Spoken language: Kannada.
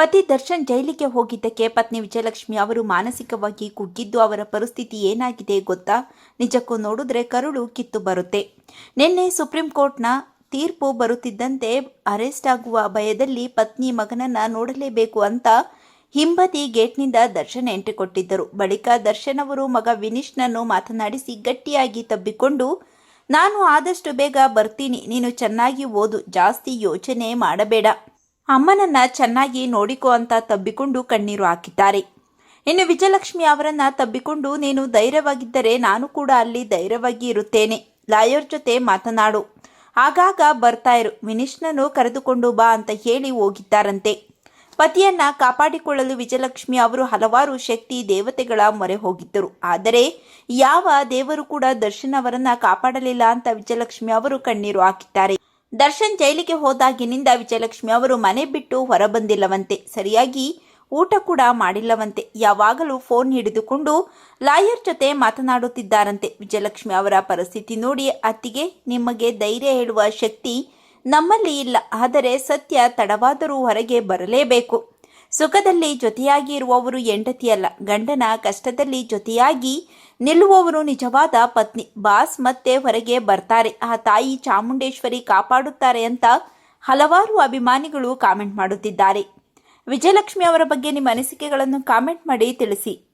ಪತಿ ದರ್ಶನ್ ಜೈಲಿಗೆ ಹೋಗಿದ್ದಕ್ಕೆ ಪತ್ನಿ ವಿಜಯಲಕ್ಷ್ಮಿ ಅವರು ಮಾನಸಿಕವಾಗಿ ಕುಗ್ಗಿದ್ದು ಅವರ ಪರಿಸ್ಥಿತಿ ಏನಾಗಿದೆ ಗೊತ್ತಾ? ನಿಜಕ್ಕೂ ನೋಡಿದ್ರೆ ಕರುಳು ಕಿತ್ತು ಬರುತ್ತೆ. ನಿನ್ನೆ ಸುಪ್ರೀಂ ಕೋರ್ಟ್ನ ತೀರ್ಪು ಬರುತ್ತಿದ್ದಂತೆ ಅರೆಸ್ಟ್ ಆಗುವ ಭಯದಲ್ಲಿ ಪತ್ನಿ ಮಗನನ್ನ ನೋಡಲೇಬೇಕು ಅಂತ ಹಿಂಬದಿ ಗೇಟ್ನಿಂದ ದರ್ಶನ್ ಎಂಟ್ರಿ ಕೊಟ್ಟಿದ್ದರು. ಬಳಿಕ ದರ್ಶನ್ ಅವರು ಮಗ ವಿನಿಶ್ನನ್ನು ಮಾತನಾಡಿಸಿ ಗಟ್ಟಿಯಾಗಿ ತಬ್ಬಿಕೊಂಡು, ನಾನು ಆದಷ್ಟು ಬೇಗ ಬರ್ತೀನಿ, ನೀನು ಚೆನ್ನಾಗಿ ಓದು, ಜಾಸ್ತಿ ಯೋಚನೆ ಮಾಡಬೇಡ. ಅಮ್ಮನನ್ನ ಚೆನ್ನಾಗಿ ನೋಡಿಕೋ ಅಂತ ತಬ್ಬಿಕೊಂಡು ಕಣ್ಣೀರು ಹಾಕಿದ್ದಾರೆ. ಇನ್ನು ವಿಜಯಲಕ್ಷ್ಮಿ ಅವರನ್ನ ತಬ್ಬಿಕೊಂಡು ನೀನು ಧೈರ್ಯವಾಗಿದ್ದರೆ ನಾನು ಕೂಡ ಅಲ್ಲಿ ಧೈರ್ಯವಾಗಿ ಇರುತ್ತೇನೆ. ಲಾಯರ್ ಜೊತೆ ಮಾತನಾಡು. ಆಗಾಗ ಬರ್ತಾ ಇರು. ವಿನಿಷ್ನನ್ನು ಕರೆದುಕೊಂಡು ಬಾ ಅಂತ ಹೇಳಿ ಹೋಗಿದ್ದಾರಂತೆ. ಪತಿಯನ್ನ ಕಾಪಾಡಿಕೊಳ್ಳಲು ವಿಜಯಲಕ್ಷ್ಮಿ ಅವರು ಹಲವಾರು ಶಕ್ತಿ ದೇವತೆಗಳ ಮೊರೆ ಹೋಗಿದ್ದರು. ಆದರೆ ಯಾವ ದೇವರು ಕೂಡ ದರ್ಶನ್ ಅವರನ್ನ ಕಾಪಾಡಲಿಲ್ಲ ಅಂತ ವಿಜಯಲಕ್ಷ್ಮಿ ಅವರು ಕಣ್ಣೀರು ಹಾಕಿದ್ದಾರೆ. ದರ್ಶನ್ ಜೈಲಿಗೆ ಹೋದಾಗಿನಿಂದ ವಿಜಯಲಕ್ಷ್ಮಿ ಅವರು ಮನೆ ಬಿಟ್ಟು ಹೊರಬಂದಿಲ್ಲವಂತೆ. ಸರಿಯಾಗಿ ಊಟ ಕೂಡ ಮಾಡಿಲ್ಲವಂತೆ. ಯಾವಾಗಲೂ ಫೋನ್ ಹಿಡಿದುಕೊಂಡು ಲಾಯರ್ ಜೊತೆ ಮಾತನಾಡುತ್ತಿದ್ದಾರಂತೆ. ವಿಜಯಲಕ್ಷ್ಮಿ ಅವರ ಪರಿಸ್ಥಿತಿ ನೋಡಿ ಅತ್ತಿಗೆ ನಿಮಗೆ ಧೈರ್ಯ ಹೇಳುವ ಶಕ್ತಿ ನಮ್ಮಲ್ಲಿ ಇಲ್ಲ. ಆದರೆ ಸತ್ಯ ತಡವಾದರೂ ಹೊರಗೆ ಬರಲೇಬೇಕು. ಸುಖದಲ್ಲಿ ಜೊತೆಯಾಗಿ ಇರುವವರು ಹೆಂಡತಿಯಲ್ಲ. ಗಂಡನ ಕಷ್ಟದಲ್ಲಿ ಜೊತೆಯಾಗಿ ನಿಲ್ಲುವವರು ನಿಜವಾದ ಪತ್ನಿ. ಬಾಸ್ ಮತ್ತೆ ಹೊರಗೆ ಬರ್ತಾರೆ. ಆ ತಾಯಿ ಚಾಮುಂಡೇಶ್ವರಿ ಕಾಪಾಡುತ್ತಾರೆ ಅಂತ ಹಲವಾರು ಅಭಿಮಾನಿಗಳು ಕಾಮೆಂಟ್ ಮಾಡುತ್ತಿದ್ದಾರೆ. ವಿಜಯಲಕ್ಷ್ಮಿ ಅವರ ಬಗ್ಗೆ ನಿಮ್ಮ ಅನಿಸಿಕೆಗಳನ್ನು ಕಾಮೆಂಟ್ ಮಾಡಿ ತಿಳಿಸಿ.